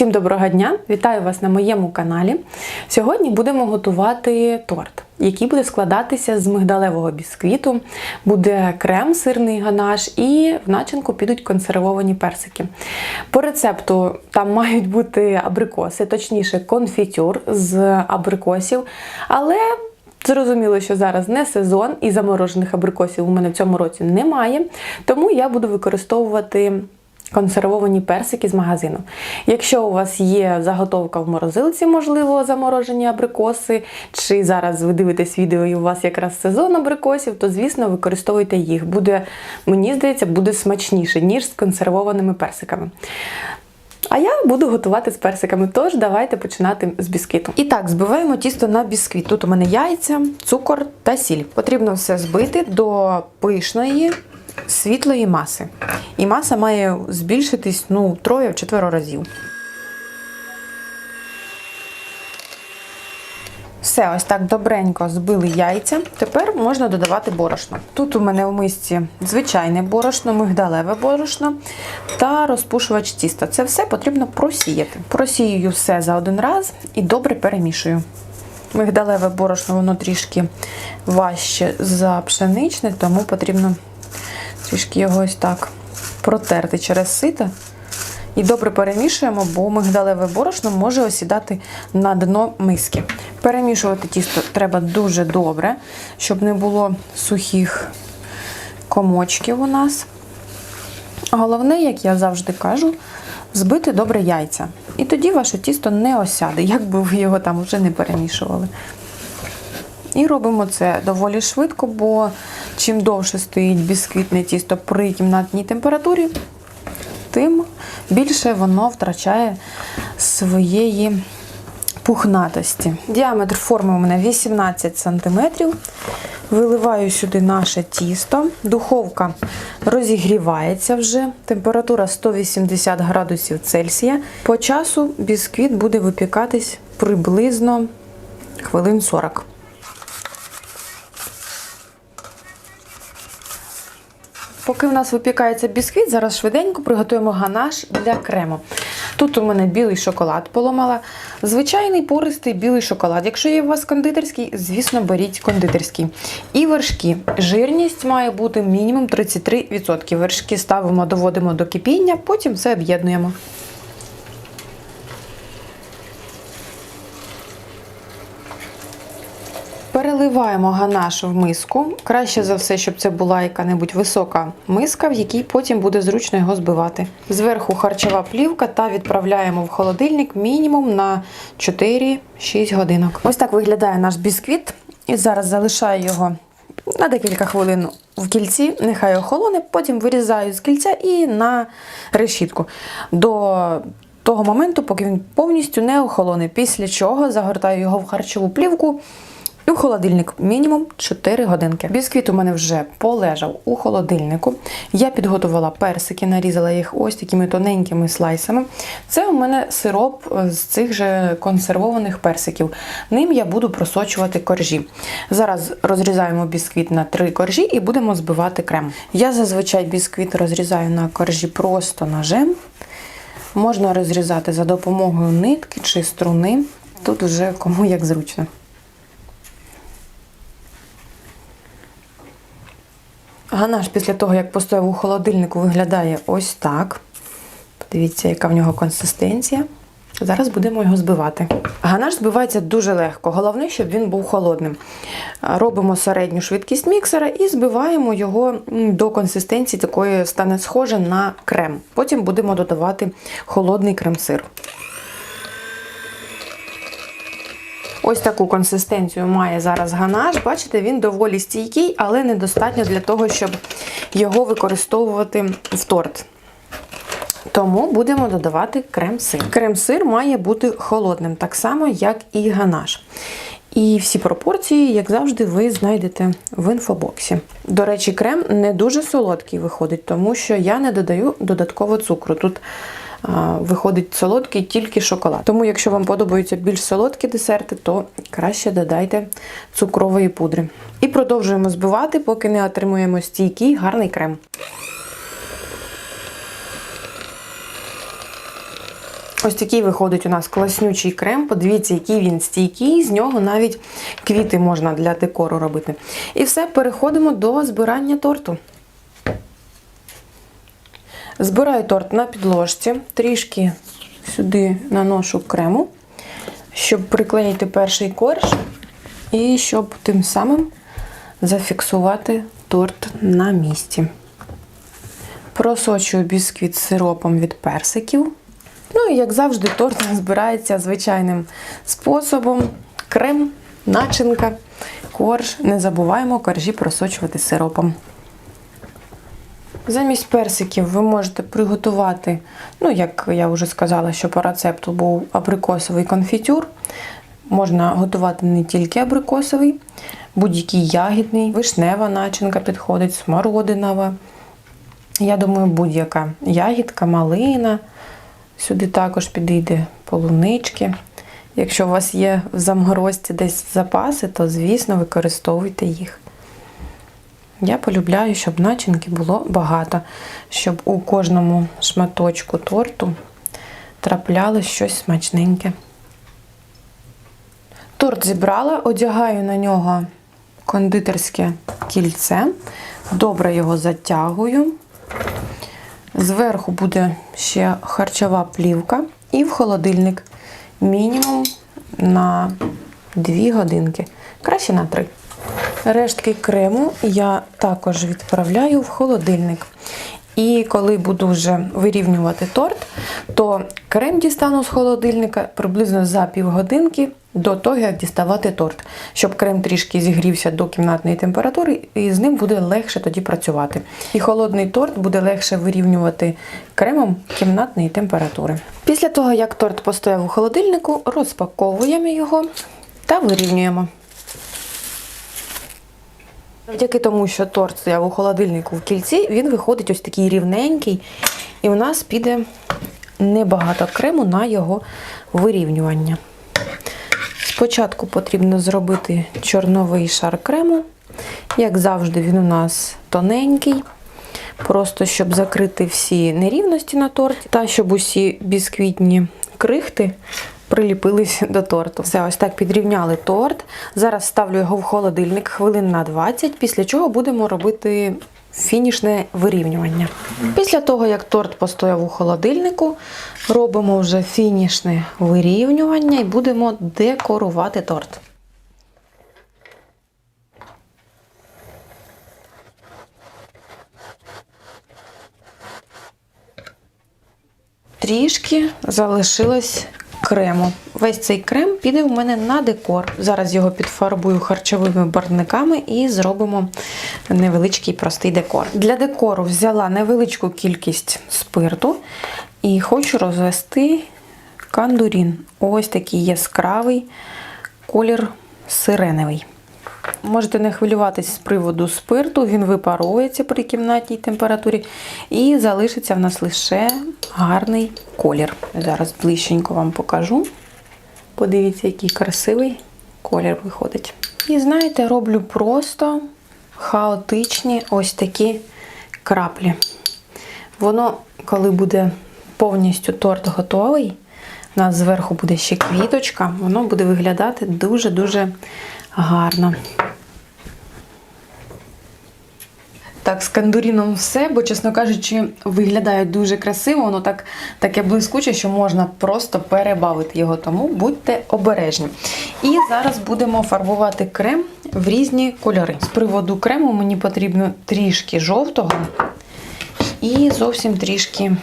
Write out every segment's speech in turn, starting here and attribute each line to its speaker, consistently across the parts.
Speaker 1: Всім доброго дня! Вітаю вас на моєму каналі. Сьогодні будемо готувати торт, який буде складатися з мигдалевого бісквіту, буде крем, сирний ганаш і в начинку підуть консервовані персики. По рецепту там мають бути абрикоси, точніше, конфітюр з абрикосів, але Зрозуміло, що зараз не сезон і заморожених абрикосів у мене в цьому році немає, тому я буду використовувати консервовані персики з магазину. Якщо у вас є заготовка в морозилці, можливо, заморожені абрикоси, чи зараз ви дивитесь відео і у вас якраз сезон абрикосів, то звісно використовуйте їх. Буде, мені здається, буде смачніше, ніж з консервованими персиками. А я буду готувати з персиками, тож давайте починати з бісквіту. І так, збиваємо тісто на бісквіт. Тут у мене яйця, цукор та сіль. Потрібно все збити до пишної світлої маси. І маса має збільшитись ну, троє-четверо разів. Все, ось так добренько збили яйця. Тепер можна додавати борошно. Тут у мене в мисці звичайне борошно, мигдалеве борошно та розпушувач тіста. Це все потрібно просіяти. Просіюю все за один раз і добре перемішую. Мигдалеве борошно, воно трішки важче за пшеничне, тому потрібно трішки його ось так протерти через сито. І добре перемішуємо, бо мигдалеве борошно може осідати на дно миски. Перемішувати тісто треба дуже добре, щоб не було сухих комочків у нас. Головне, як я завжди кажу, збити добре яйця. І тоді ваше тісто не осяде, як би ви його там вже не перемішували. І робимо це доволі швидко, бо чим довше стоїть бісквітне тісто при кімнатній температурі, тим більше воно втрачає своєї пухнатості. Діаметр форми у мене 18 см. Виливаю сюди наше тісто. Духовка розігрівається вже. Температура 180 градусів Цельсія. По часу бісквіт буде випікатись приблизно хвилин 40. Поки в нас випікається бісквіт, зараз швиденько приготуємо ганаш для крему. Тут у мене білий шоколад поломала. Звичайний пористий білий шоколад. Якщо є у вас кондитерський, звісно, беріть кондитерський. І вершки. Жирність має бути мінімум 33%. Вершки ставимо, доводимо до кипіння, потім все об'єднуємо. Переливаємо ганаш в миску. Краще за все, щоб це була яка-небудь висока миска, в якій потім буде зручно його збивати. Зверху харчова плівка та відправляємо в холодильник мінімум на 4-6 годинок. Ось так виглядає наш бісквіт. І зараз залишаю його на декілька хвилин в кільці, нехай охолоне, потім вирізаю з кільця і на решітку. До того моменту, поки він повністю не охолоне. Після чого загортаю його в харчову плівку. В холодильник мінімум 4 годинки. Бісквіт у мене вже полежав у холодильнику. Я підготувала персики, нарізала їх ось такими тоненькими слайсами. Це у мене сироп з цих же консервованих персиків. Ним я буду просочувати коржі. Зараз розрізаємо бісквіт на 3 коржі і будемо збивати крем. Я зазвичай бісквіт розрізаю на коржі просто ножем. Можна розрізати за допомогою нитки чи струни. Тут вже кому як зручно. Ганаш після того, як постояв у холодильнику, виглядає ось так. Подивіться, яка в нього консистенція. Зараз будемо його збивати. Ганаш збивається дуже легко. Головне, щоб він був холодним. Робимо середню швидкість міксера і збиваємо його до консистенції, такої стане схоже на крем. Потім будемо додавати холодний крем-сир. Ось таку консистенцію має зараз ганаш. Бачите, він доволі стійкий, але недостатньо для того, щоб його використовувати в торт. Тому будемо додавати крем-сир. Крем-сир має бути холодним, так само, як і ганаш. І всі пропорції, як завжди, ви знайдете в інфобоксі. До речі, крем не дуже солодкий виходить, тому що я не додаю додатково цукру. Тут виходить солодкий тільки шоколад. Тому, якщо вам подобаються більш солодкі десерти, то краще додайте цукрової пудри. І продовжуємо збивати, поки не отримуємо стійкий гарний крем. Ось такий виходить у нас класнючий крем. Подивіться, який він стійкий, з нього навіть квіти можна для декору робити. І все, переходимо до збирання торту. Збираю торт на підложці, трішки сюди наношу крему, щоб приклеїти перший корж і щоб тим самим зафіксувати торт на місці. Просочую бісквіт сиропом від персиків. Ну і як завжди, торт збирається звичайним способом: крем, начинка, корж. Не забуваємо коржі просочувати сиропом. Замість персиків ви можете приготувати, ну, як я вже сказала, що по рецепту був абрикосовий конфітюр. Можна готувати не тільки абрикосовий, будь-який ягідний, вишнева начинка підходить, смородинова. Я думаю, будь-яка ягідка, малина. Сюди також підійде полунички. Якщо у вас є в заморозці десь запаси, то, звісно, використовуйте їх. Я полюбляю, щоб начинки було багато, щоб у кожному шматочку торту траплялось щось смачненьке. Торт зібрала, одягаю на нього кондитерське кільце, добре його затягую. Зверху буде ще харчова плівка і в холодильник мінімум на 2 годинки, краще на 3. Рештки крему я також відправляю в холодильник. І коли буду вже вирівнювати торт, то крем дістану з холодильника приблизно за півгодинки до того, як діставати торт, щоб крем трішки зігрівся до кімнатної температури, і з ним буде легше тоді працювати. І холодний торт буде легше вирівнювати кремом кімнатної температури. Після того, як торт постояв у холодильнику, розпаковуємо його та вирівнюємо. Завдяки тому, що торт стояв у холодильнику в кільці, він виходить ось такий рівненький, і у нас піде небагато крему на його вирівнювання. Спочатку потрібно зробити чорновий шар крему. Як завжди, він у нас тоненький, просто щоб закрити всі нерівності на торті, та щоб усі бісквітні крихти приліпились до торту. Все, ось так підрівняли торт. Зараз ставлю його в холодильник хвилин на 20, після чого будемо робити фінішне вирівнювання. Після того, як торт постояв у холодильнику, робимо вже фінішне вирівнювання і будемо декорувати торт. Трішки залишилось крему. Весь цей крем піде у мене на декор. Зараз його підфарбую харчовими барвниками і зробимо невеличкий простий декор. Для декору взяла невеличку кількість спирту і хочу розвести кандурін. Ось такий яскравий колір сиреневий. Можете не хвилюватись з приводу спирту, він випаровується при кімнатній температурі і залишиться в нас лише гарний колір. Зараз ближченько вам покажу. Подивіться, який красивий колір виходить. І знаєте, роблю просто хаотичні ось такі краплі. Воно, коли буде повністю торт готовий, у нас зверху буде ще квіточка, воно буде виглядати дуже-дуже гарно. Так, з кандуріном все, бо, чесно кажучи, виглядає дуже красиво, воно так, таке блискуче, що можна просто перебавити його, тому будьте обережні. І зараз будемо фарбувати крем в різні кольори. З приводу крему мені потрібно трішки жовтого і зовсім трішки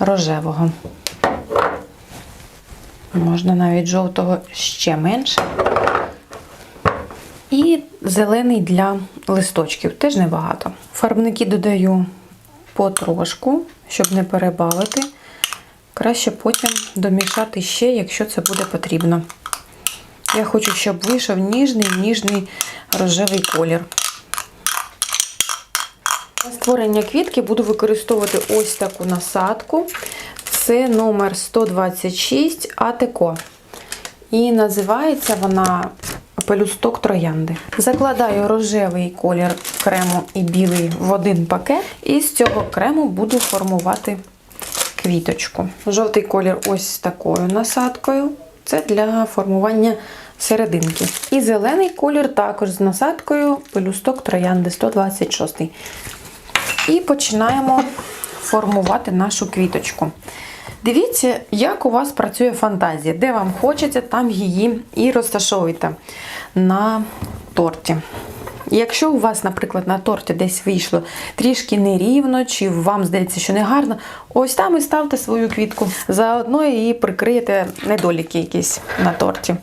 Speaker 1: рожевого. Можна навіть жовтого ще менше. Зелений для листочків, теж небагато. Фарбники додаю потрошку, щоб не перебавити. Краще потім домішати ще, якщо це буде потрібно. Я хочу, щоб вийшов ніжний, ніжний рожевий колір. Для створення квітки буду використовувати ось таку насадку. Це номер 126 АТКО. І називається вона пелюсток троянди. Закладаю рожевий колір крему і білий в один пакет. І з цього крему буду формувати квіточку. Жовтий колір ось такою насадкою. Це для формування серединки. І зелений колір також з насадкою пелюсток троянди 126. І починаємо формувати нашу квіточку. Дивіться, як у вас працює фантазія. Де вам хочеться, там її і розташовуйте на торті. Якщо у вас, наприклад, на торті десь вийшло трішки нерівно, чи вам здається, що не гарно, ось там і ставте свою квітку. Заодно і прикриєте недоліки якісь на торті.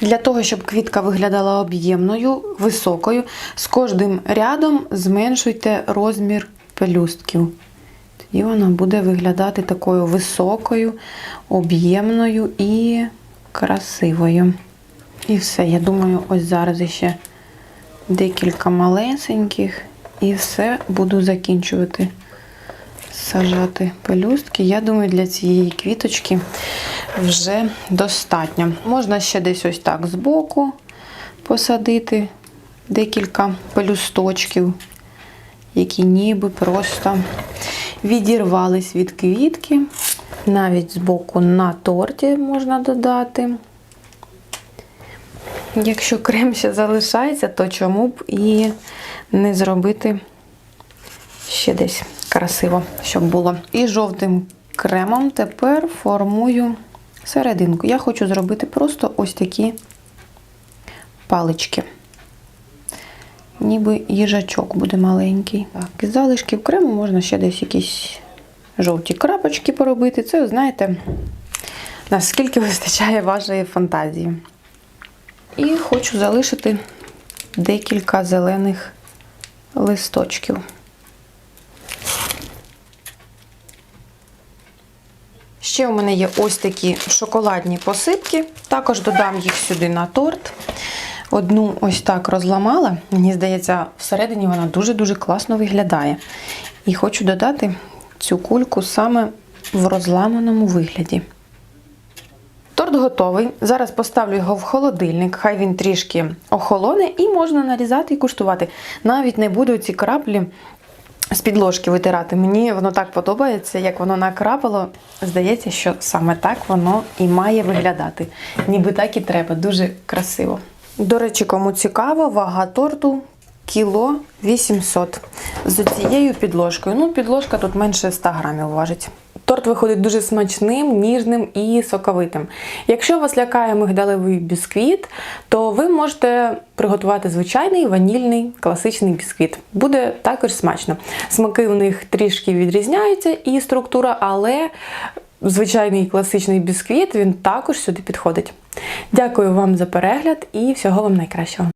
Speaker 1: Для того, щоб квітка виглядала об'ємною, високою, з кожним рядом зменшуйте розмір пелюстків. Тоді вона буде виглядати такою високою, об'ємною і красивою. І все, я думаю, ось зараз ще декілька малесеньких, і все буду закінчувати сажати пелюстки. Я думаю, для цієї квіточки вже достатньо. Можна ще десь ось так збоку посадити декілька пелюсточків, які ніби просто відірвались від квітки. Навіть збоку на торті можна додати. Якщо крем ще залишається, то чому б і не зробити ще десь красиво, щоб було. І жовтим кремом тепер формую серединку. Я хочу зробити просто ось такі палички. Ніби їжачок буде маленький. Так, із залишків крему можна ще десь якісь жовті крапочки поробити. Це, знаєте, наскільки вистачає вашої фантазії. І хочу залишити декілька зелених листочків. Ще у мене є ось такі шоколадні посипки. Також додам їх сюди на торт. Одну ось так розламала. Мені здається, всередині вона дуже-дуже класно виглядає. І хочу додати цю кульку саме в розламаному вигляді. Торт готовий. Зараз поставлю його в холодильник, хай він трішки охолоне, і можна нарізати і куштувати. Навіть не буду ці краплі з підложки витирати. Мені воно так подобається, як воно накрапало. Здається, що саме так воно і має виглядати. Ніби так і треба, дуже красиво. До речі, кому цікаво, вага торту кіло 800 з цією підложкою. Ну, підложка тут менше 100 грамів важить. Торт виходить дуже смачним, ніжним і соковитим. Якщо вас лякає мигдалевий бісквіт, то ви можете приготувати звичайний ванільний класичний бісквіт. Буде також смачно. Смаки у них трішки відрізняються і структура, але звичайний класичний бісквіт він також сюди підходить. Дякую вам за перегляд і всього вам найкращого.